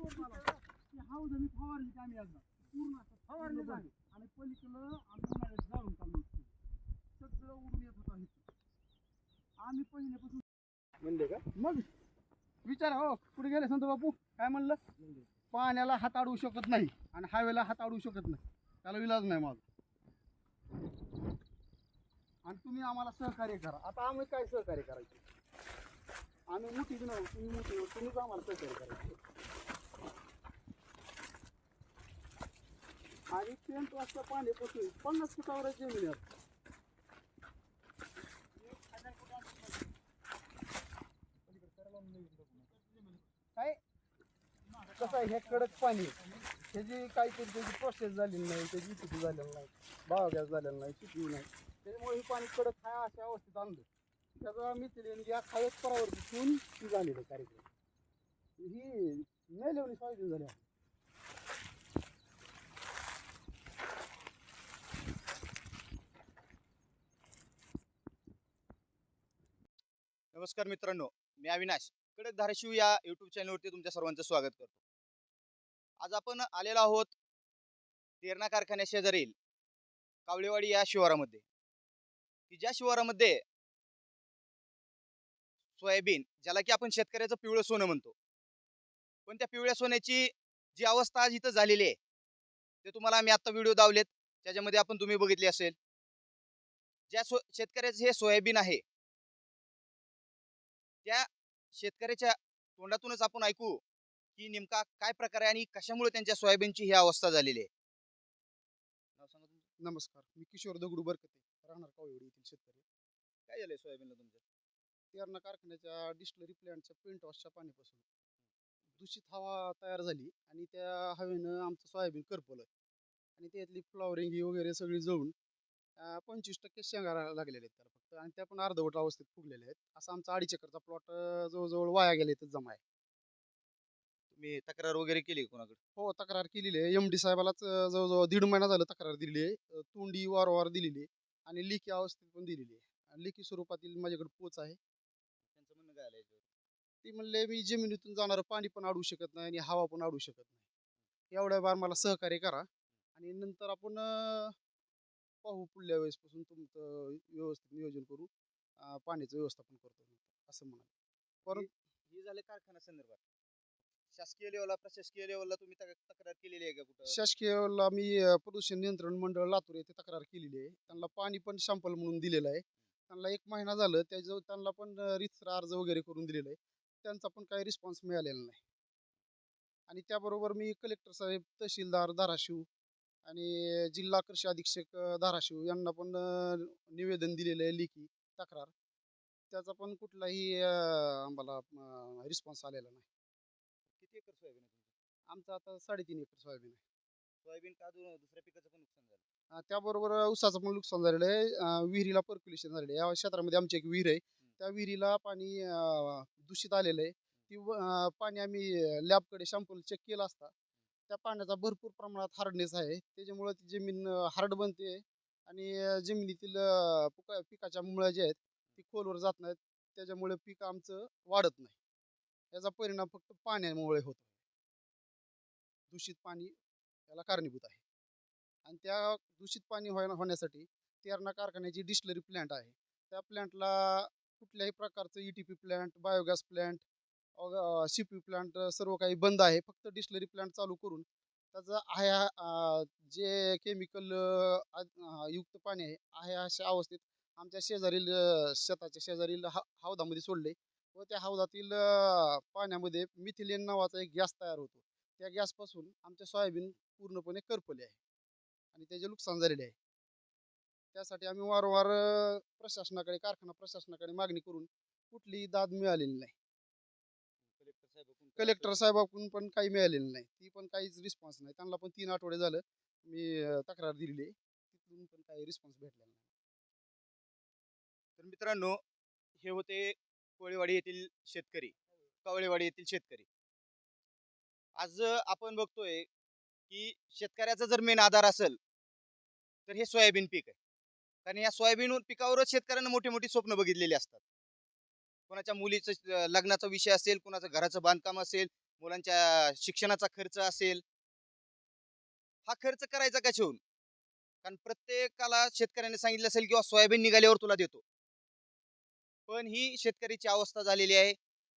हौद मी फवारली आम्ही एकदा पूर्ण असं फवारली झाली आणि पलीकडं आम्ही उन्हाळ्यात जाळून काढलं होतं. सगळं उडून येत होतं आम्ही पहिल्यापासून म्हणले का? मग विचार हो कुठे गेले संत बापू? काय म्हणलं? पाण्याला हात अडवू शकत नाही आणि हायवेला हात अडवू शकत नाही. त्याला विलाज नाही माझा. आणि तुम्ही आम्हाला सहकार्य करा. आता आम्ही काय सहकार्य करायचे? आम्ही मोठी नाही तुम्ही मोठी तुम्हीच आम्हाला सहकार्य करायचे. आणि पेंट वाजता पाणी पोचू पन्नास फुटावर जमीन आहे. काय? कसं आहे? हे कडक पाणी त्याची काहीतरी त्याची प्रोसेस झालेली नाही त्याची चुकी झालेली नाही. बायोगॅस झालेला नाही शेती नाही. त्याच्यामुळे हे पाणी कडक आहे अशा अवस्थेत आणलं. त्याचा मिथिलेन गॅस हा एक परावरती ती झालेलं कार्यक्रम. ही मेल्यावणी सोयाबीन झाली आहे. नमस्कार मित्रांनो मी अविनाश कडक धाराशिव या यूट्यूब चॅनलवरती तुमच्या सर्वांचं स्वागत करतो. आज आपण आलेलो आहोत तेरणा कारखान्या शेजारील कावळेवाडी या शिवारामध्ये. की ज्या शिवारामध्ये सोयाबीन ज्याला की आपण शेतकऱ्याचं पिवळं सोनं म्हणतो. पण त्या पिवळ्या सोन्याची जी अवस्था आज इथं झालेली आहे ते तुम्हाला आम्ही आता व्हिडिओ दावलेत त्याच्यामध्ये आपण तुम्ही बघितले असेल. ज्या सो शेतकऱ्याचं हे सोयाबीन आहे त्या शेतकऱ्याच्या तोंडातूनच आपण ऐकू की नेमका काय प्रकार आहे आणि कशामुळे त्यांच्या सोयाबीनची ही अवस्था झालेली आहे. नमस्कार मी किशोर दगडू बरकते राहणार कावळेवाडी येथील शेतकरी. काय झालंय सोयाबीनला तुमच्या तेरणा कारखान्याच्या डिस्टलरी प्लॅन्टच्या पेंट वॉशच्या पाण्यापासून. दूषित हवा तयार झाली आणि त्या हवेनं आमचं सोयाबीन करपलं. आणि त्यातली फ्लॉवरिंग वगैरे सगळी जळून पंचवीस टक्के शेंगा लागलेले आहेत त्याला फक्त आणि त्या पण अर्धवट अवस्थेत फुगलेल्या आहेत. असा आमचा अडीच एकरचा प्लॉट जवळजवळ वाया गेले तर जमा आहे. तुम्ही तक्रार वगैरे केली कोणाकडे? हो तक्रार केलेली आहे. एम डी साहेबालाच जवळजवळ दीड महिना झालं तक्रार दिलेली आहे. तोंडी वारंवार दिलेली आहे आणि लेखी अवस्थेत पण दिलेली आहे. आणि लेखी स्वरूपातील माझ्याकडे पोच आहे. त्यांचं म्हणणं काय आलं? ती म्हणले मी जमिनीतून जाणारं पाणी पण अडवू शकत नाही आणि हवा पण अडवू शकत नाही. एवढ्या बार मला सहकार्य करा आणि नंतर आपण पाहू पुढल्या वेळेसपासून तुमचं व्यवस्थित नियोजन करू. अं, पाण्याचं व्यवस्थापन करतो असं म्हणाले. परंतु ही झाले कारखाना संदर्भात. शासकीय लेवलला प्रशासकीय लेवलला तुम्ही तक- तक्रार केलेली आहे का कुठं? शासकीयला मी अं, प्रदूषण नियंत्रण मंडळ लातूर येथे तक्रार केलेली आहे. त्यांना पाणी पण शॅम्पल म्हणून दिलेलं आहे. त्यांना एक महिना झालं त्याच्या त्यांना पण रितसर अर्ज वगैरे करून दिलेला आहे. त्यांचा पण काही रिस्पॉन्स मिळालेला नाही. आणि त्याबरोबर मी कलेक्टर साहेब तहसीलदार धाराशिव आणि जिल्हा कृषी अधीक्षक धाराशिव यांना पण निवेदन दिलेलं आहे लेखी तक्रार. त्याचा पण कुठलाही आम्हाला रिस्पॉन्स आलेला नाही. किती एकर सोयाबीन आहे तुमचं? आमचं आता साडेतीन एकर सोयाबीन आहे. सोयाबीन का दु- दुसऱ्या पिकाचं पण नुकसान झालं? अं, त्याबरोबर उसाचं पण नुकसान झालेलं आहे. अं, विहिरीला पर्क्युलेशन झालेलं आहे. या क्षेत्रामध्ये आमची एक विहीर आहे. त्या विहिरीला पाणी अं, दूषित आलेलं आहे. ती व- अं, पाणी आम्ही लॅबकडे शॅम्पल चेक केला असता. त्या पाण्याचा भरपूर प्रमाणात हार्डनेस आहे. त्याच्यामुळे ती जमीन हार्ड बनते आणि जमिनीतील पुका पिकाच्या मुळ्या ज्या आहेत ती खोलवर जात नाहीत. त्याच्यामुळे पीक आमचं वाढत नाही. याचा परिणाम फक्त पाण्यामुळे होतो. दूषित पाणी याला कारणीभूत आहे. आणि त्या दूषित पाणी व्हायला होण्यासाठी तेरणा कारखान्याची डिस्लरी प्लॅन्ट आहे. त्या प्लॅन्टला कुठल्याही प्रकारचं E T P plant biogas plant C P plant सर्व काही बंद आहे. फक्त डिस्लरी प्लांट चालू करून त्याचं आहे जे केमिकल युक्त पाणी आहे आहे अशा अवस्थेत आमच्या शेजारील शेताच्या शेजारील हा हौदामध्ये सोडले व त्या हौदातील पाण्यामध्ये मिथिलेन नावाचा एक गॅस तयार होतो. त्या गॅसपासून आमच्या सोयाबीन पूर्णपणे करपले आहे आणि त्याचे नुकसान झालेले आहे. त्यासाठी आम्ही वारंवार प्रशासनाकडे कारखाना प्रशासनाकडे मागणी करून कुठलीही दाद मिळालेली नाही. कलेक्टर साहेबाकडून पण काही मिळालेलं नाही. ती पण काहीच रिस्पॉन्स नाही. त्यांना पण तीन आठवडे झालं. मी अं, तक्रार दिलेली आहे. तिथून पण काही रिस्पॉन्स भेटलेला नाही. तर मित्रांनो हे होते कोळेवाडी येथील शेतकरी. कावळेवाडी येथील शेतकरी. आज आपण बघतोय की शेतकऱ्याचा जर मेन आधार असेल तर हे सोयाबीन पीक आहे. कारण या सोयाबीन पिकावरच शेतकऱ्यांना मोठी मोठी स्वप्न बघितलेली असतात. कोणाच्या मुलीचं लग्नाचा विषय असेल कोणाचं घराचं बांधकाम असेल मुलांच्या शिक्षणाचा खर्च असेल. हा खर्च करायचा कशाहून? कारण प्रत्येकाला शेतकऱ्याने सांगितलं असेल किंवा सोयाबीन निघाल्यावर तुला देतो. पण ही शेतकऱ्याची अवस्था झालेली आहे.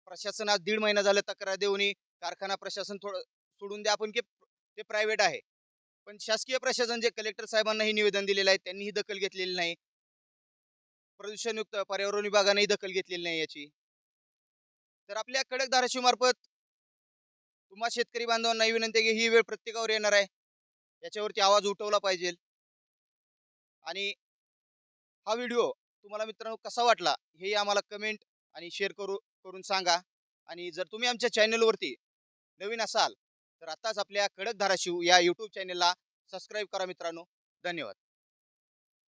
प्रशासन आज दीड महिना झालं तक्रार देऊनही कारखाना प्रशासन थोडं सोडून द्या आपण की ते प्रायव्हेट आहे. पण शासकीय प्रशासन जे कलेक्टर साहेबांना हे निवेदन दिलेलं आहे त्यांनी ही दखल घेतलेली नाही. प्रदूषणयुक्त पर्यावरण विभागानेही दखल घेतलेली नाही याची. तर आपल्या कडक धाराशिव मार्फत तुम्हा शेतकरी बांधवांना विनंती आहे की ही वेळ प्रत्येकावर येणार आहे. याच्यावरती आवाज उठवला पाहिजे. आणि हा व्हिडिओ तुम्हाला मित्रांनो कसा वाटला हेही आम्हाला कमेंट आणि शेअर करू करून सांगा. आणि जर तुम्ही आमच्या चॅनलवरती नवीन असाल तर आताच आपल्या कडक धाराशिव या यूट्यूब चॅनलला सबस्क्राईब करा मित्रांनो. धन्यवाद.